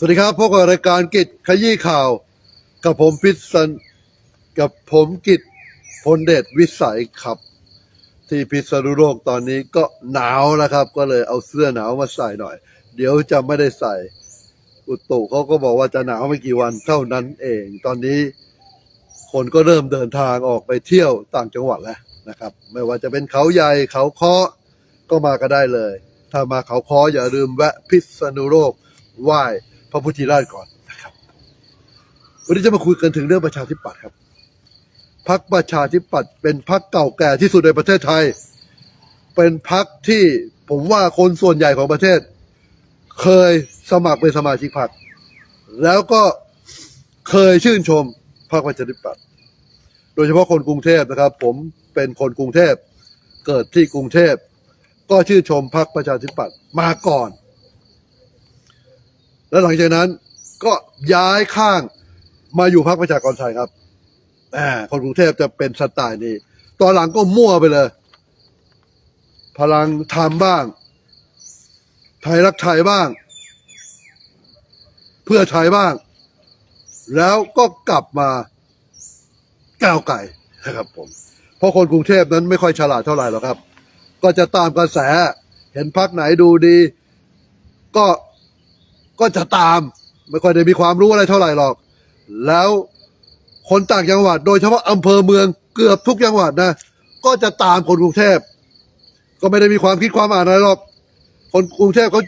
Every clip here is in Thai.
สวัสดีครับพบกับรายการกิจขยี้ข่าว กับผมพิษสันกับผมกิจพลเดชวิสัยครับ ที่พิษณุโลกตอนนี้ก็หนาวนะครับ ก็เลยเอาเสื้อหนาวมาใส่หน่อย เดี๋ยวจะไม่ได้ใส่ อุตุเขาก็บอกว่าจะหนาวไม่กี่วันเท่านั้นเอง ตอนนี้คนก็เริ่มเดินทางออกไปเที่ยวต่างจังหวัดแล้วนะครับ ไม่ว่าจะเป็นเขาใหญ่เขาเคาะก็มาก็ได้เลย ถ้ามาเขาคออย่าลืมแวะพิษณุโลกไหว้ พระพุทธราชก่อนนะครับ วันนี้จะมาคุยกันถึงเรื่องประชาธิปัตย์ครับพักประชาธิปัตย์เป็นพักเก่าแก่ที่สุดในประเทศไทย เป็นพักที่ผมว่าคนส่วนใหญ่ของประเทศ เคยสมัครเป็นสมาชิกพรรคแล้วก็เคยชื่นชมพรรคประชาธิปัตย์โดยเฉพาะคนกรุงเทพนะครับ ผมเป็นคนกรุงเทพเกิดที่กรุงเทพก็ชื่นชมพรรคประชาธิปัตย์มาก่อน แล้วหลังจากนั้นก็ย้ายข้างมาอยู่พรรคประชากรไทยครับคนกรุงเทพจะเป็นสไตล์นี้ ตอนหลังก็มั่วไปเลย พลังธรรมบ้าง ไทยรักไทยบ้าง เพื่อไทยบ้าง แล้วก็กลับมาก้าวไก่นะครับผม เพราะคนกรุงเทพนั้นไม่ค่อยฉลาดเท่าไหร่หรอกครับ ก็จะตามกระแส เห็นพักไหนดูดี ก็ ก็จะตาม ไม่ค่อยได้มีความรู้อะไรเท่าไหร่หรอก แล้วคนต่างจังหวัด โดยเฉพาะอำเภอเมืองเกือบทุกจังหวัดนะ ก็จะตามคนกรุงเทพ ก็ไม่ได้มีความคิดความอ่านอะไรหรอก คนกรุงเทพเขา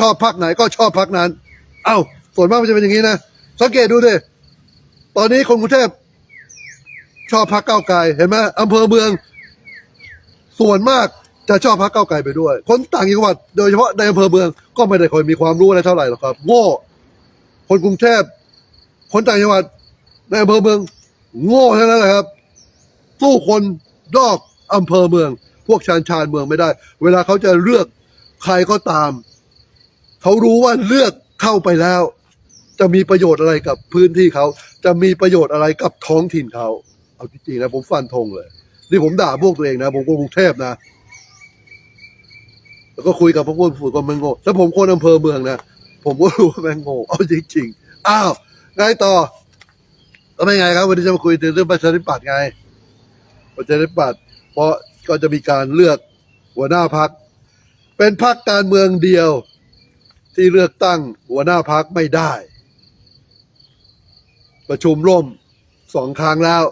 ชอบพักไหนก็ชอบพักนั้น เอ้าส่วนมากมันจะเป็นอย่างนี้นะ สังเกตดูดิตอนนี้คนกรุงเทพชอบพักเก้าไกลเห็นไหมอำเภอเมือง ส่วนมาก จะชอบพักเก้าไกลไปด้วย คนต่างจังหวัดโดยเฉพาะในอำเภอเมืองก็ไม่ได้ค่อยมีความรู้อะไรเท่าไหร่หรอกครับ โง่ คนกรุงเทพคนต่างจังหวัดในอำเภอเมือง โง่ทั้งนั้นแหละครับ สู้คนนอกอำเภอเมือง พวกชานชานเมืองไม่ได้ เวลาเขาจะเลือกใครก็ตาม เขารู้ว่าเลือกเข้าไปแล้ว จะมีประโยชน์อะไรกับพื้นที่เขา จะมีประโยชน์อะไรกับท้องถิ่นเขา เอาจริงๆนะผมฟันธงเลย นี่ผมด่าพวกตัวเองนะ ผมกรุงเทพนะ แล้วก็คุยกับพวกคนฝูงก็มันโง่แล้วผมคนอำเภอเมืองนะผมก็รู้ว่าแม่งโง่เอาจริงๆอ้าวไงต่อก็ไม่ไงครับ วันนี้จะมาคุยถึงเรื่องประชาธิปัตย์ไงประชาธิปัตย์เพราะก็จะมีการเลือกหัวหน้าพักเป็นพักการเมืองเดียว ที่เลือกตั้งหัวหน้าพักไม่ได้ ประชุมร่มสองครั้งแล้ว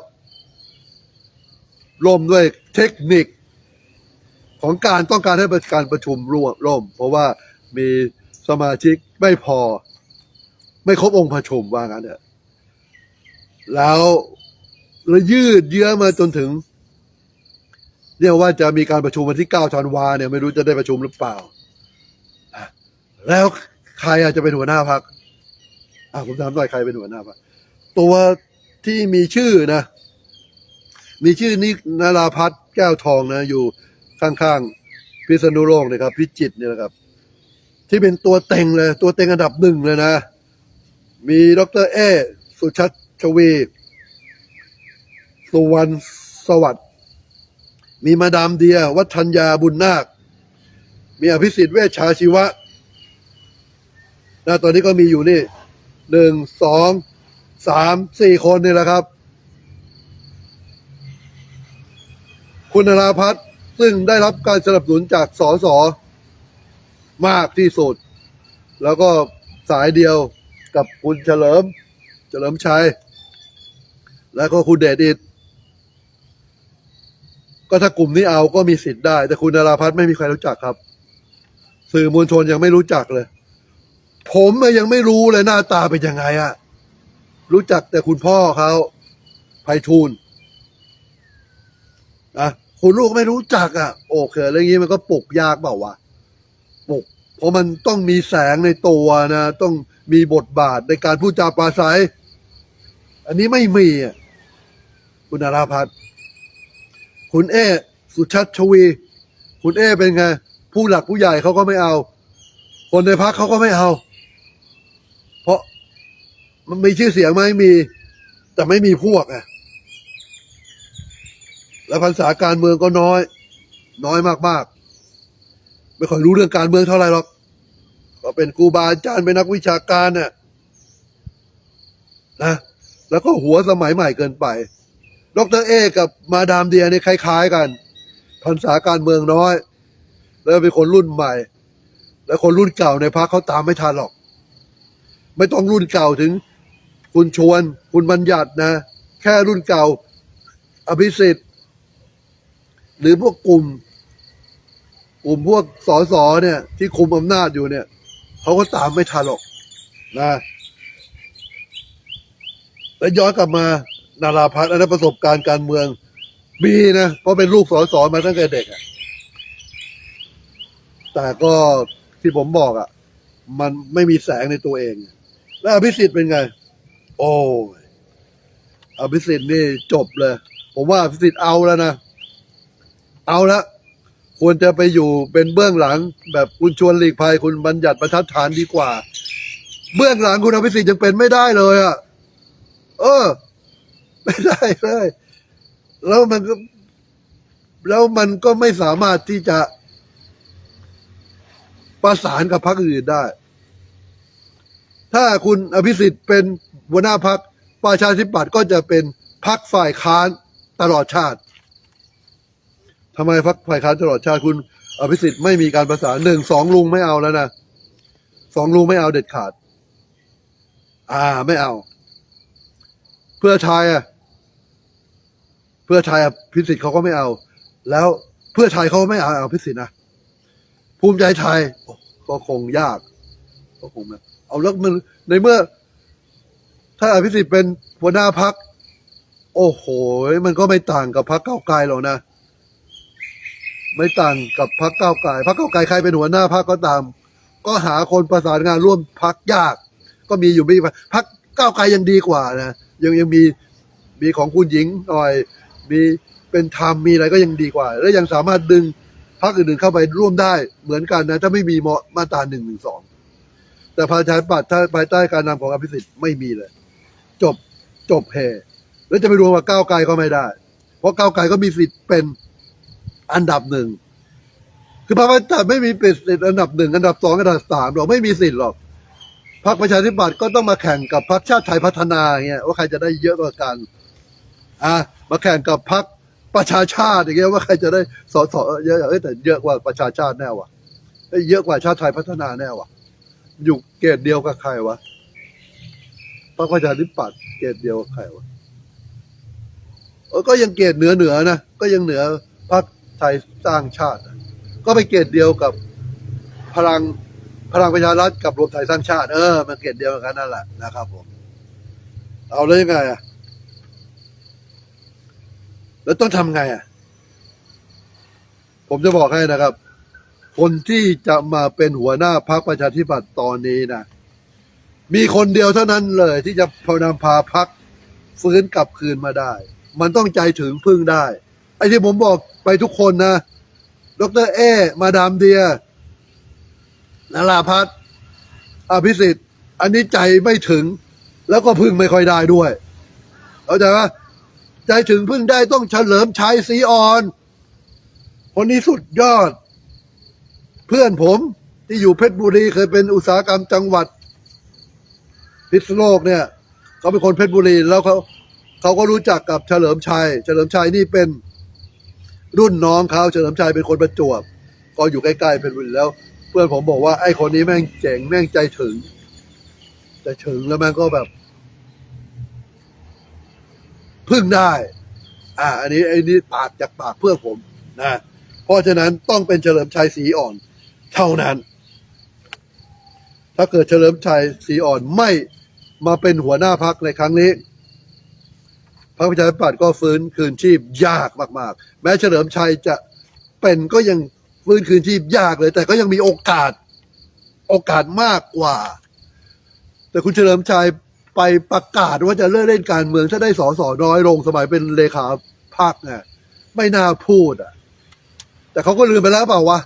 ร่มด้วยเทคนิค ของการต้องการให้การประชุมร่วมร่ม เพราะว่ามีสมาชิกไม่พอ ไม่ครบองค์ประชุมว่างั้นเนี่ยแล้วแล้วยืดเยื้อมาจนถึงเรียกว่าจะมีการประชุมวันที่9ธันวาเนี่ยไม่รู้จะได้ประชุมหรือเปล่า แล้วใครอาจจะเป็นหัวหน้าพักอะผมถามหน่อยใครเป็นหัวหน้าพักตัวที่มีชื่อนะ มีชื่อนินาราพัฒน์แก้วทองนะอยู่ ข้างๆพิษณุโลกนะครับ พิจิตเนี่ยนะครับ ที่เป็นตัวเต็งเลย ตัวเต็งอันดับหนึ่งเลยนะ มีดรเอ สุชัชวี สุวรรณสวัสดิ์มีมาดามเดีย วัฒนยาบุญนาค มีอภิสิทธิ์เวชชาชีวะนะตอนนี้ก็มีอยู่นี่หนึ่งสองสามสี่คนนี่แหละครับ คุณนราพัฒน์ ซึ่งได้รับการสนับสนุนจากสสมากที่สุด แล้วก็สายเดียวกับคุณเฉลิม เฉลิมชัย แล้วก็คุณเดชอิดก็ถ้ากลุ่มนี้เอาก็มีสิทธิ์ได้ แต่คุณนราพัฒน์ไม่มีใครรู้จักครับ สื่อมวลชนยังไม่รู้จักเลย ผมยังไม่รู้เลยหน้าตาเป็นยังไงอะรู้จักแต่คุณพ่อเขาไพฑูรย์นะ คุณลูกไม่รู้จักอะ โอเคเรื่องนี้มันก็ปลุกยากเปล่าวะปลุก เพราะมันต้องมีแสงในตัวนะ ต้องมีบทบาทในการพูดจาปราศัย อันนี้ไม่มีอะคุณอาราพัฒน์คุณเอสุชัชวี คุณเอเป็นไง ผู้หลักผู้ใหญ่เขาก็ไม่เอา คนในพักเขาก็ไม่เอา เพราะมันมีชื่อเสียงไหมมี แต่ไม่มีพวกอะ และภาษาการเมืองก็น้อย น้อยมากๆ ไม่ค่อยรู้เรื่องการเมืองเท่าไหร่หรอกก็ก็เป็นครูบาอาจารย์เป็นนักวิชาการน่ะนะแล้วก็หัวสมัยใหม่เกินไป ดรเอ กับมาดามเดียเนี่ยคล้าย ๆ กันพรรษาการเมืองน้อย แล้วเป็นคนรุ่นใหม่ แล้วคนรุ่นเก่าในพรรคเขาตามไม่ทันหรอก ไม่ต้องรุ่นเก่าถึง คุณชวน คุณบัญญัตินะ แค่รุ่นเก่า อภิสิทธิ์ หรือพวกกลุ่มกลุ่มพวกสอสอเนี่ย ที่คุมอำนาจอยู่เนี่ยเขาก็ตามไม่ทันหรอกนะแล้วย้อนกลับมานาราพัฒน์อันนั้นประสบการณ์การเมืองมีนะเพราะเป็นลูกสอสอมาตั้งแต่เด็กอะแต่ก็ที่ผมบอกอะมันไม่มีแสงในตัวเอง แล้วอภิสิทธิ์เป็นไง โอ้อภิสิทธิ์นี่จบเลย ผมว่าอภิสิทธิ์เอาแล้วนะ เอาละควรจะไปอยู่เป็นเบื้องหลัง แบบคุณชวนหลีกภัยคุณบัญญัติประทัดฐานดีกว่า เบื้องหลังคุณอภิสิทธิ์ยังเป็นไม่ได้เลยอะเออ ไม่ได้เลย แล้วมันก็ แล้วมันก็ไม่สามารถที่จะประสานกับพรรคอื่นได้ ถ้าคุณอภิสิทธิ์เป็นหัวหน้าพรรคประชาธิปัตย์ก็จะเป็นพรรคฝ่ายค้านตลอดชาติ ทำไมพรรคฝ่ายค้านตลอดชาติคุณอภิสิทธิ์ไม่มีการประสานหนึ่งสองลุงไม่เอาแล้วนะสองลุงไม่เอาเด็ดขาด อ่าไม่เอา เพื่อไทยอะเพื่อไทยอะพิสิทธิ์เขาก็ไม่เอา แล้วเพื่อไทยเขาไม่เอาเอาพิสิทธิ์นะภูมิใจไทยก็คงยาก ก็คงนะเอาแล้วมันในเมื่อ ถ้าอภิสิทธิ์เป็นหัวหน้าพัก โอ้โห มันก็ไม่ต่างกับพักเก้าไกลหรอกนะ ไม่ต่างกับพักเก้าวไกลพักเก้าวไกลใครเป็นหัวหน้าพักก็ตาม ก็หาคนประสานงานร่วมพักยาก ก็มีอยู่ไม่กี่พักก้าวไกลยังดีกว่านะยังยังมีมีของคุณหญิงหน่อย มีเป็นธรรมมีอะไรก็ยังดีกว่า และยังสามารถดึงพรรคอื่นๆเข้าไปร่วมได้เหมือนกันนะถ้าไม่มีมาตราหนึ่งหนึ่งสองแต่ประชาธิปัตย์ถ้าภายใต้การนำของอภิสิทธิ์ไม่มีเลย จบจบเฮแล้วจะไปรวมกับก้าวไกลก็ไม่ได้ เพราะก้าวไกลก็มีสิทธิ์เป็น อันดับหนึ่งคือพรรคประชาธิปัตย์ไม่มีเป็นสิทธิ์อันดับหนึ่งอันดับสองอันดับสามหรอกไม่มีสิทธิ์หรอกพรรคประชาธิปัตย์ก็ต้องมาแข่งกับพรรคชาติไทยพัฒนาเงี้ยว่าใครจะได้เยอะกว่ากันอะมาแข่งกับพรรคประชาชาติอย่างเงี้ยว่าใครจะได้สอสอเยอะเอ้แต่เยอะกว่าประชาชาติแน่วะเยอะกว่าชาติไทยพัฒนาแน่วะอยู่เกรดเดียวกับใครวะพรรคประชาธิปัตย์เกรดเดียวกับใครวะก็ยังเกรดเหนือเหนือนะก็ยังเหนือพรรค ไทยสร้างชาติ ก็ไปเกรดเดียวกับพลังพลังประชารัฐกับรวมไทยสร้างชาติ เออมันเกณฑ์เดียวกันนั่นแหละนะครับผม เอาแล้วยังไงอะแล้วต้องทำไงอะ ผมจะบอกให้นะครับ คนที่จะมาเป็นหัวหน้าพรรคประชาธิปัตย์ตอนนี้นะมีคนเดียวเท่านั้นเลยที่จะพานำพาพรรคฟื้นกลับคืนมาได้ มันต้องใจถึงพึ่งได้ ไอ้ที่ผมบอก ไปทุกคนนะ ดรเอ มาดามเดียนาราพัฒน์อภิสิทธิ์ อันนี้ใจไม่ถึง แล้วก็พึ่งไม่ค่อยได้ด้วยเข้าใจปะใจถึงพึ่งได้ต้องเฉลิมชัยศรีออน คนนี้สุดยอด เพื่อนผมที่อยู่เพชรบุรีเคยเป็นอุตสาหกรรมจังหวัด พิษณุโลกเนี่ยเขาเป็นคนเพชรบุรีแล้วเขาเขาก็รู้จักกับเฉลิมชัย เฉลิมชัยนี่เป็น รุ่นน้องเขาเฉลิมชัยเป็นคนประจวบ ก็อยู่ใกล้ๆเพชรบุรีแล้ว เพื่อนผมบอกว่าไอ้คนนี้แม่งเจ๋งแม่งใจถึงใจถึงแล้วแม่งก็แบบพึ่งได้ อ่า อันนี้ไอ้นี่ปากจากปากเพื่อนผมนะเพราะฉะนั้นต้องเป็นเฉลิมชัยศรีอ่อน เท่านั้น ถ้าเกิดเฉลิมชัยศรีอ่อนไม่มาเป็นหัวหน้าพักในครั้งนี้ พรรคประชาธิปัตย์ก็ฟื้นคืนชีพยากมาก ๆ แม้เฉลิมชัยจะเป็นก็ยังฟื้นคืนชีพยากเลย แต่ก็ยังมีโอกาสโอกาสมากกว่า แต่คุณเฉลิมชัยไปประกาศว่าจะเลิกเล่นการเมืองถ้าได้สอสอน้อยลงสมัยเป็นเลขาพักเนี่ยไม่น่าพูดอะ แต่เขาก็ลืมไปแล้วเปล่าวะ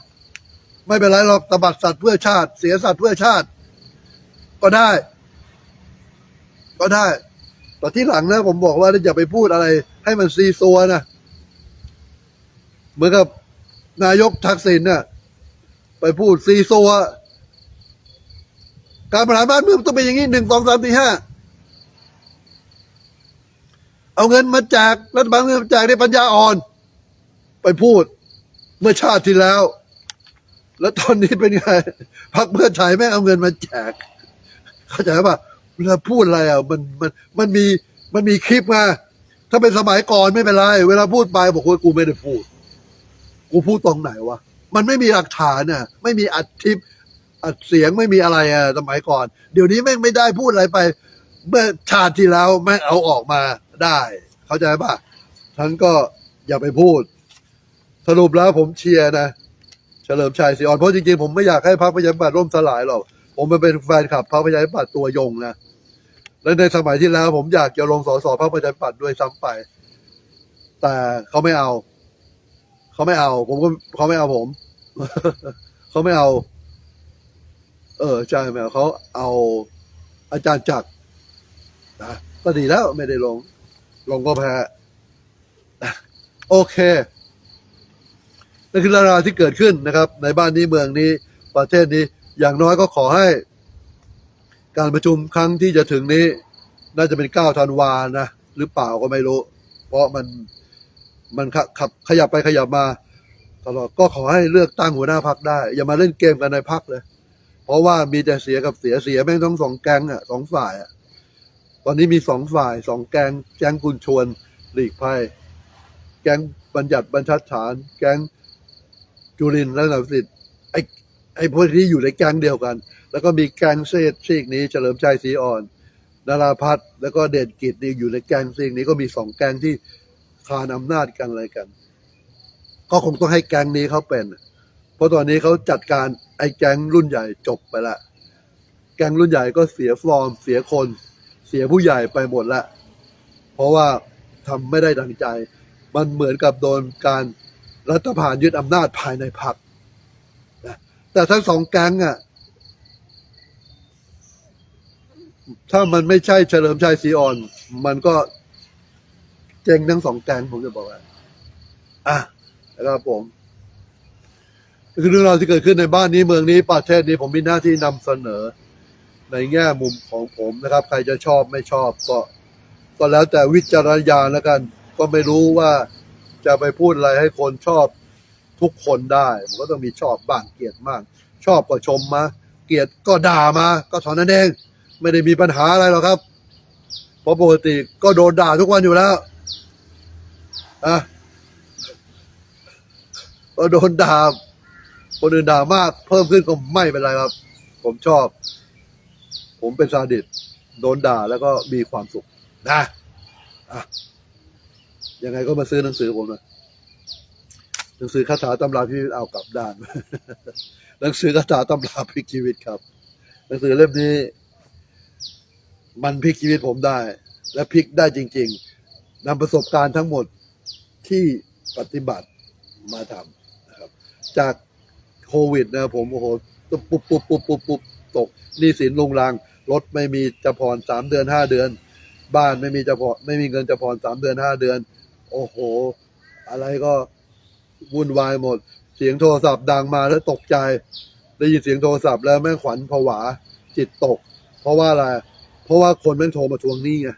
ไม่เป็นไรหรอกตบัดสัตว์เพื่อชาติ เสียสัตว์เพื่อชาติ ก็ได้ ก็ได้ แต่ที่หลังนะผมบอกว่าอย่าไปพูดอะไร ให้มันซีซัวนะเหมือนกับนายกทักษิณเนี่ยไปพูดซีซัวการบริหารบ้านเมืองต้องเป็นอย่างนี้หนึ่งสองสามสี่ห้าเอาเงินมาแจกรัฐบาลเงินมาแจกในปัญญาอ่อน ไปพูดเมื่อชาติที่แล้ว แล้วตอนนี้เป็นไงพักเพื่อไทยแม่เอาเงินมาแจก เข้าใจป่ะ เวลาพูดอะไรอะมันมันมันมีมันมีคลิปมา ถ้าเป็นสมัยก่อนไม่เป็นไร เวลาพูดไปบอกว่ากูไม่ได้พูด กูพูดตรงไหนวะมันไม่มีหลักฐานน่ะ ไม่มีอัดคลิปอัดเสียงไม่มีอะไรอะสมัยก่อน เดี๋ยวนี้แม่งไม่ได้พูดอะไรไป เมื่อชาติที่แล้วแม่งเอาออกมาได้ เข้าใจป่ะฉันก็อย่าไปพูด สรุปแล้วผมเชียร์นะเฉลิมชัยศรีอ่อนเพราะจริงๆผมไม่อยากให้พรรคประชาธิปัตย์ร่มสลายหรอกผมมันเป็นแฟนคลับพรรคประชาธิปัตย์ตัวยงนะ และในสมัยที่แล้ว ผมอยากจะลงสสพรรคประชาธิปัตย์ด้วยซ้ำไป แต่เขาไม่เอา เขาไม่เอา ผมก็เขาไม่เอาผม เขาไม่เอา เออใช่ไหมเขาเอาอาจารย์จักรนะก็ดีแล้วไม่ได้ลง ลงก็แพ้โอเคนั่นคือเรื่องราวที่เกิดขึ้นนะครับ ในบ้านนี้เมืองนี้ประเทศนี้อย่างน้อยก็ขอให้ การประชุมครั้งที่จะถึงนี้ น่าจะเป็นเก้าธันวานะ หรือเปล่าก็ไม่รู้ เพราะมันมันขขับขยับไปขยับมา ตลอดก็ขอให้เลือกตั้งหัวหน้าพักได้ อย่ามาเล่นเกมกันในพักเลย เพราะว่ามีแต่เสียกับเสียเสียแม่งต้องสองแกงอะสองฝ่ายอะตอนนี้มีสองฝ่ายสองแกงแกงกุญชวนหลีกภัยแกงบัญญัติบรรทัดฐาน แกงจุรินและนสิทธิ์ไอ้ไอ้พวกที่อยู่ในแกงเดียวกัน แล้วก็มีแกงเซดซีกนี้เฉลิมชัยศรีอ่อนนาราพัฒน์แล้วก็เด่นกิจนี่อยู่ในแกงซีกนี้ก็มีสองแกงที่คานอำนาจกันอะไรกัน ก็คงต้องให้แกงนี้เขาเป็น เพราะตอนนี้เขาจัดการไอ้แกงรุ่นใหญ่จบไปละแกงรุ่นใหญ่ก็เสียฟอร์ม เสียคน เสียผู้ใหญ่ไปหมดละ เพราะว่าทำไม่ได้ดังใจ มันเหมือนกับโดนการรัฐผ่านยึดอำนาจภายในพรรคนะแต่ทั้งสองแก๊งอะ ถ้ามันไม่ใช่เฉลิมชัยศรีอ่อน มันก็เจ๊งทั้งสองแก๊งผมจะบอกว่าอะนะครับผมคือเรื่องราวที่เกิดขึ้นในบ้านนี้เมืองนี้ประเทศนี้ผมมีหน้าที่นำเสนอ ในแง่มุมของผมนะครับ ใครจะชอบไม่ชอบก็ก็แล้วแต่วิจารณญาณแล้วกัน ก็ไม่รู้ว่าจะไปพูดอะไรให้คนชอบทุกคนได้มันก็ต้องมีชอบบ้างเกลียดมากชอบก็ชมมา เกลียดก็ด่ามา ก็เท่านั้นเอง ไม่ได้มีปัญหาอะไรหรอกครับเพราะปกติก็โดนด่าทุกวันอยู่แล้วอะก็โดนด่าคนอื่นด่ามาก เพิ่มขึ้นก็ไม่เป็นไรครับ ผมชอบ ผมเป็นซาดิสโดนด่าแล้วก็มีความสุขนะอะยังไงก็มาซื้อหนังสือผมนะหนังสือคาถาตำราพิชิตเอากลับด้าน หนังสือคาถาตำราพลิกชีวิตครับ หนังสือเล่มนี้ มันพลิกชีวิตผมได้ และพลิกได้จริง ๆนำประสบการณ์ทั้งหมดที่ปฏิบัติมาทำนะครับ จากโควิดนะผมโอ้โหปุ๊บปุ๊บปุ๊บปุ๊บปุ๊บปุ๊บตกหนี้สินลุงรังรถไม่มีจะผ่อนสามเดือนห้าเดือน บ้านไม่มีจะผ่อนไม่มีเงินจะผ่อนสามเดือนห้าเดือน โอ้โห อะไรก็วุ่นวายหมด เสียงโทรศัพท์ดังมาแล้วตกใจ ได้ยินเสียงโทรศัพท์แล้วแม่งขวัญผวาจิตตก เพราะว่าอะไร เพราะว่าคนแม่งโทรมาทวงหนี้ไง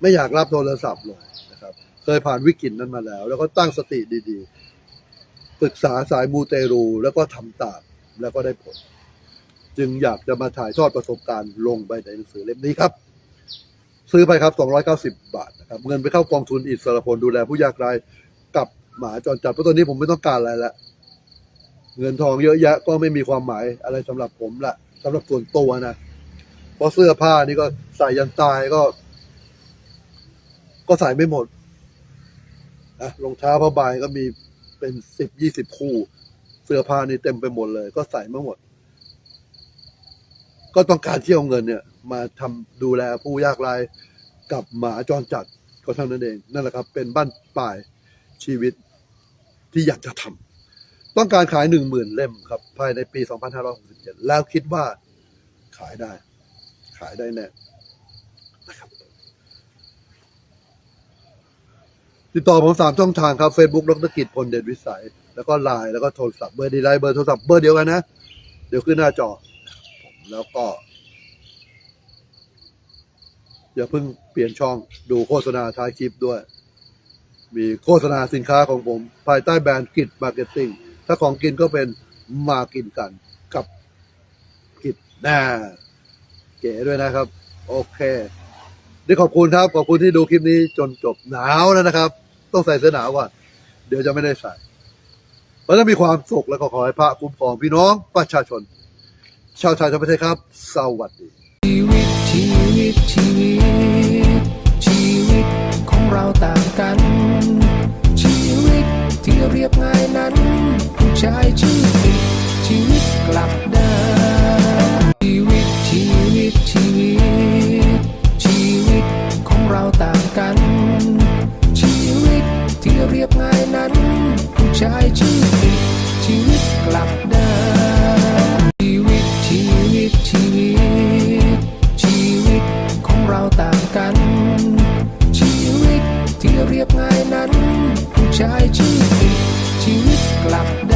ไม่อยากรับโทรศัพท์เลยนะครับ เคยผ่านวิกฤตนั้นมาแล้ว แล้วก็ตั้งสติดีๆปรึกษาสายมูเตรูแล้วก็ทำตามแล้วก็ได้ผล จึงอยากจะมาถ่ายทอดประสบการณ์ลงไปในหนังสือเล่มนี้ครับ ซื้อไปครับ 290 บาทนะครับ เงินไปเข้ากองทุนอิสระพลดูแลผู้ยากไร้กับหมาจรจัดเพราะตอนนี้ผมไม่ต้องการอะไรละเงินทองเยอะแยะก็ไม่มีความหมายอะไรสำหรับผมละสำหรับส่วนตัวนะ เพราะเสื้อผ้านี่ก็ใส่ยันตายก็ ก็ใส่ไม่หมดนะรองเท้าผ้าใบก็มีเป็นสิบยี่สิบคู่ เสื้อผ้านี่เต็มไปหมดเลย ก็ใส่ไม่หมด ก็ต้องการที่เอาเงินเนี่ย มาทำดูแลผู้ยากไร้กับหมาจรจัดก็เท่านั้นเอง นั่นแหละครับ เป็นบ้านปลายชีวิตที่อยากจะทำต้องการขายหนึ่งหมื่นเล่มครับ ภายในปี 2567 แล้วคิดว่าขายได้ ขายได้แน่นะครับติดต่อผมสามช่องทางครับ Facebook ดรกิจพลเดชวิสัย แล้วก็ไลน์แล้วก็โทรศัพท์เบอร์ดีไลน์เบอร์โทรศัพท์เบอร์เดียวกันนะ เดี๋ยวขึ้นหน้าจอ แล้วก็ อย่าเพิ่งเปลี่ยนช่องดูโฆษณาท้ายคลิปด้วย มีโฆษณาสินค้าของผม ภายใต้แบรนด์กิจมาร์เก็ตติ้งถ้าของกินก็เป็นมากินกันกับกิจแน่ เก๋ด้วยนะครับ โอเคได้ขอบคุณครับขอบคุณที่ดูคลิปนี้จนจบหนาวแล้วนะครับ ต้องใส่เสื้อหนาวก่อนเดี๋ยวจะไม่ได้ใส่เพราะฉะนั้นมีความสุขแล้วก็ขอให้พระคุ้มครองพี่น้องประชาชน ชาวไทยทั้งประเทศครับ สวัสดีชีวิตชีวิตชีวิตชีวิตของเราต่างกัน ชีวิตที่เรียบง่ายนั้นผู้ชายชื่อ เรียบง่ายนั้น ผู้ชายชื่อผิตชีวิตกลับได้